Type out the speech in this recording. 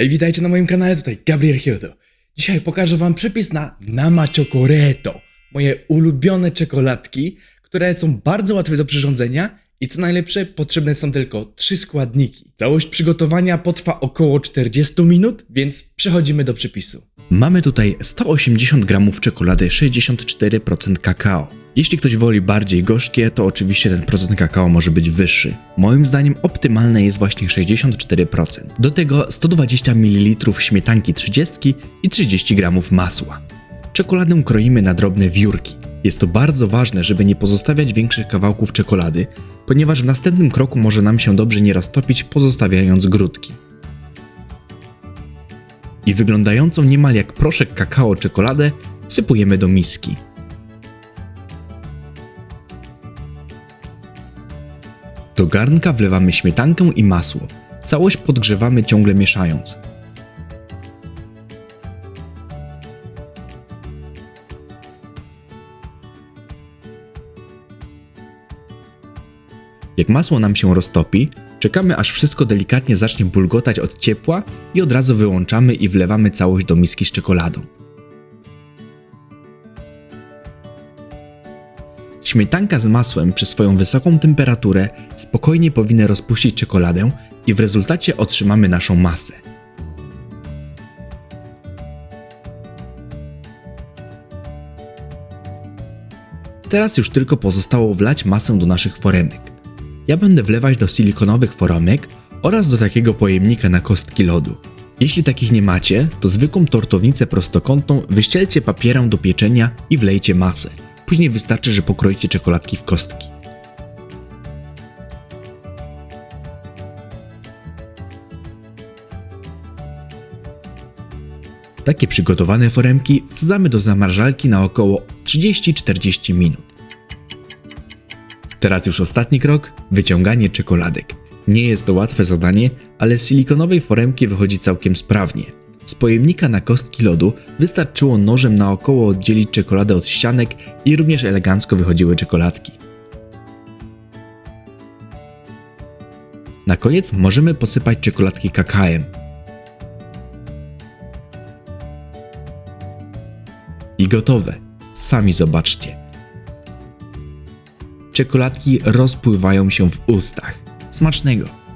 Hej, witajcie na moim kanale, tutaj Gabriel Hiodo. Dzisiaj pokażę wam przepis na Nama Chocoreto. Moje ulubione czekoladki, które są bardzo łatwe do przyrządzenia i co najlepsze, potrzebne są tylko trzy składniki. Całość przygotowania potrwa około 40 minut, więc przechodzimy do przepisu. Mamy tutaj 180 gramów czekolady 64% kakao. Jeśli ktoś woli bardziej gorzkie, to oczywiście ten procent kakao może być wyższy. Moim zdaniem optymalne jest właśnie 64%. Do tego 120 ml śmietanki 30 i 30 g masła. Czekoladę kroimy na drobne wiórki. Jest to bardzo ważne, żeby nie pozostawiać większych kawałków czekolady, ponieważ w następnym kroku może nam się dobrze nie roztopić, pozostawiając grudki. I wyglądającą niemal jak proszek kakao czekoladę sypujemy do miski. Do garnka wlewamy śmietankę i masło. Całość podgrzewamy ciągle mieszając. Jak masło nam się roztopi, czekamy aż wszystko delikatnie zacznie bulgotać od ciepła i od razu wyłączamy i wlewamy całość do miski z czekoladą. Śmietanka z masłem przy swoją wysoką temperaturę spokojnie powinny rozpuścić czekoladę i w rezultacie otrzymamy naszą masę. Teraz już tylko pozostało wlać masę do naszych foremek. Ja będę wlewać do silikonowych foremek oraz do takiego pojemnika na kostki lodu. Jeśli takich nie macie, to zwykłą tortownicę prostokątną wyścielcie papierem do pieczenia i wlejcie masę. Później wystarczy, że pokroicie czekoladki w kostki. Takie przygotowane foremki wsadzamy do zamrażalki na około 30-40 minut. Teraz już ostatni krok wyciąganie czekoladek. Nie jest to łatwe zadanie, ale z silikonowej foremki wychodzi całkiem sprawnie. Z pojemnika na kostki lodu wystarczyło nożem naokoło oddzielić czekoladę od ścianek i również elegancko wychodziły czekoladki. Na koniec możemy posypać czekoladki kakaem. I gotowe. Sami zobaczcie. Czekoladki rozpływają się w ustach. Smacznego!